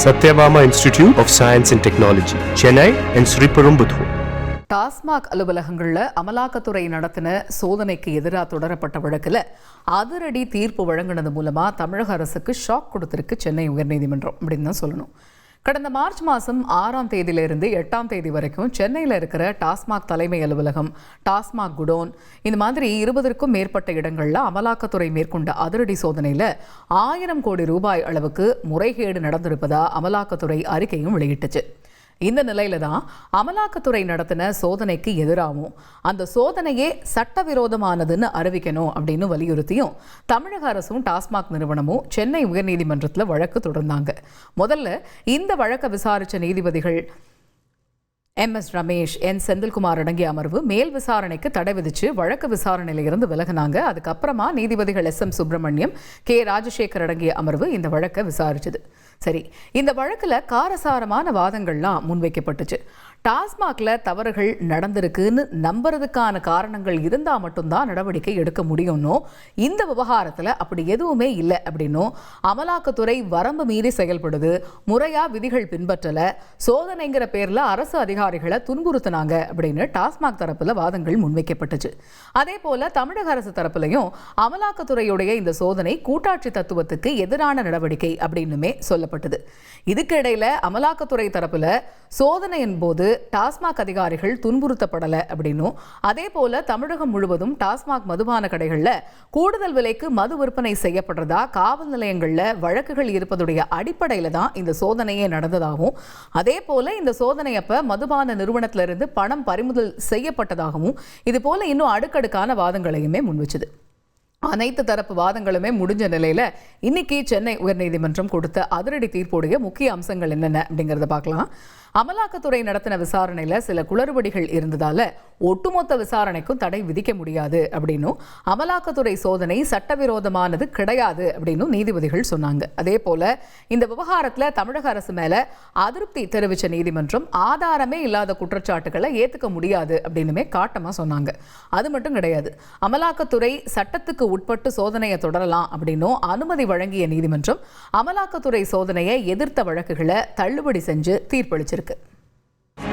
Sathyabama Institute of Science and Technology Chennai and Sriperumbudur. TASMAC அலுவலகங்கள்ல அமலாக்கத்துறை நடத்தின சோதனைக்கு எதிராக தொடரப்பட்ட வழக்குல அதிரடி தீர்ப்பு வழங்கினது மூலமா தமிழக அரசுக்கு ஷாக் கொடுத்திருக்கு சென்னை உயர்நீதிமன்றம் அப்படின்னு தான் சொல்லணும் கடந்த மார்ச் மாதம் ஆறாம் தேதியிலிருந்து எட்டாம் தேதி வரைக்கும் சென்னையில் இருக்கிற டாஸ்மாக் தலைமை அலுவலகம் டாஸ்மாக் குடோன் இந்த மாதிரி இருபதற்கும் மேற்பட்ட இடங்களில் அமலாக்கத்துறை மேற்கொண்ட அதிரடி சோதனையில் ஆயிரம் கோடி ரூபாய் அளவுக்கு முறைகேடு நடந்திருப்பதா அமலாக்கத்துறை அறிக்கையும் வெளியிட்டுச்சு. இந்த நிலையில தான் அமலாக்கத்துறை நடத்தின சோதனைக்கு எதிராகவும் அந்த சோதனையே சட்டவிரோதமானதுன்னு அறிவிக்கணும் அப்படின்னு வலியுறுத்தியும் தமிழக அரசும் டாஸ்மாக் நிறுவனமும் சென்னை உயர்நீதிமன்றத்தில் வழக்கு தொடர்ந்தாங்க. முதல்ல இந்த வழக்கை விசாரித்த நீதிபதிகள் M S Ramesh N Senthilkumar அடங்கிய அமர்வு மேல் விசாரணைக்கு தடை விதிச்சு வழக்கு விசாரணையில இருந்து விலகினாங்க. அதுக்கப்புறமா நீதிபதிகள் S M Subramaniam K Rajasekar அடங்கிய அமர்வு இந்த வழக்கை விசாரிச்சது. சரி இந்த வழக்கில் காரசாரமான வாதங்கள்லாம் முன்வைக்கப்பட்டுச்சு. டாஸ்மாக்ல தவறுகள் நடந்திருக்குன்னு நம்புறதுக்கான காரணங்கள் இருந்தால் மட்டும்தான் நடவடிக்கை எடுக்க முடியும்னோ இந்த விவகாரத்தில் அப்படி எதுவுமே இல்லை அப்படின்னும் அமலாக்கத்துறை வரம்பு மீறி செயல்படுது முறையா விதிகள் பின்பற்றல சோதனைங்கிற பேர்ல அரசு அதிகாரிகளை துன்புறுத்தினாங்க அப்படின்னு டாஸ்மாக் தரப்புல வாதங்கள் முன்வைக்கப்பட்டுச்சு. அதே போல தமிழக அரசு தரப்புலையும் அமலாக்கத்துறையுடைய இந்த சோதனை கூட்டாட்சி தத்துவத்துக்கு எதிரான நடவடிக்கை அப்படின்னுமே சொல்லப்பட்டது இதுக்கு இடையில அமலாக்கத்துறை தரப்புல சோதனையின் போது டாஸ்மாக் அதிகாரிகள் துன்புறுத்தப்படல அப்படின்னும் அதே போல தமிழகம் முழுவதும் டாஸ்மாக் மதுபான கடைகளில் கூடுதல் விலைக்கு மது விற்பனை செய்யப்படுறதா காவல் நிலையங்கள்ல வழக்குகள் இருப்பதுடைய அடிப்படையில தான் இந்த சோதனையே நடந்ததாகவும் அதே போல இந்த சோதனை அப்ப மதுபான நிறுவனத்திலிருந்து பணம் பறிமுதல் செய்யப்பட்டதாகவும் இது போல இன்னும் அடுக்கடுக்கான வாதங்களையுமே முன்வச்சுது. அனைத்து தரப்பு வாதங்களுமே முடிஞ்ச நிலையில இன்னைக்கு சென்னை உயர்நீதிமன்றம் கொடுத்த அதிரடி தீர்ப்புடைய முக்கிய அம்சங்கள் என்னென்ன அப்படிங்கிறத பார்க்கலாம். அமலாக்கத்துறை நடத்தின விசாரணையில் சில குளறுபடிகள் இருந்ததால ஒட்டுமொத்த விசாரணைக்கும் தடை விதிக்க முடியாது அப்படின்னும் அமலாக்கத்துறை சோதனை சட்டவிரோதமானது கிடையாது அப்படின்னும் நீதிபதிகள் சொன்னாங்க. அதே போல இந்த விவகாரத்தில் தமிழக அரசு மேல அதிருப்தி தெரிவித்த நீதிமன்றம் ஆதாரமே இல்லாத குற்றச்சாட்டுகளை ஏத்துக்க முடியாது அப்படின்னுமே காட்டமா சொன்னாங்க. அது மட்டும் கிடையாது. அமலாக்கத்துறை சட்டத்துக்கு உட்பட்டு சோதனையை தொடரலாம் அப்படின்னும் அனுமதி வழங்கிய நீதிமன்றம் அமலாக்கத்துறை சோதனையை எதிர்த்த வழக்குகளை தள்ளுபடி செஞ்சு தீர்ப்பளிச்சிருக்கு.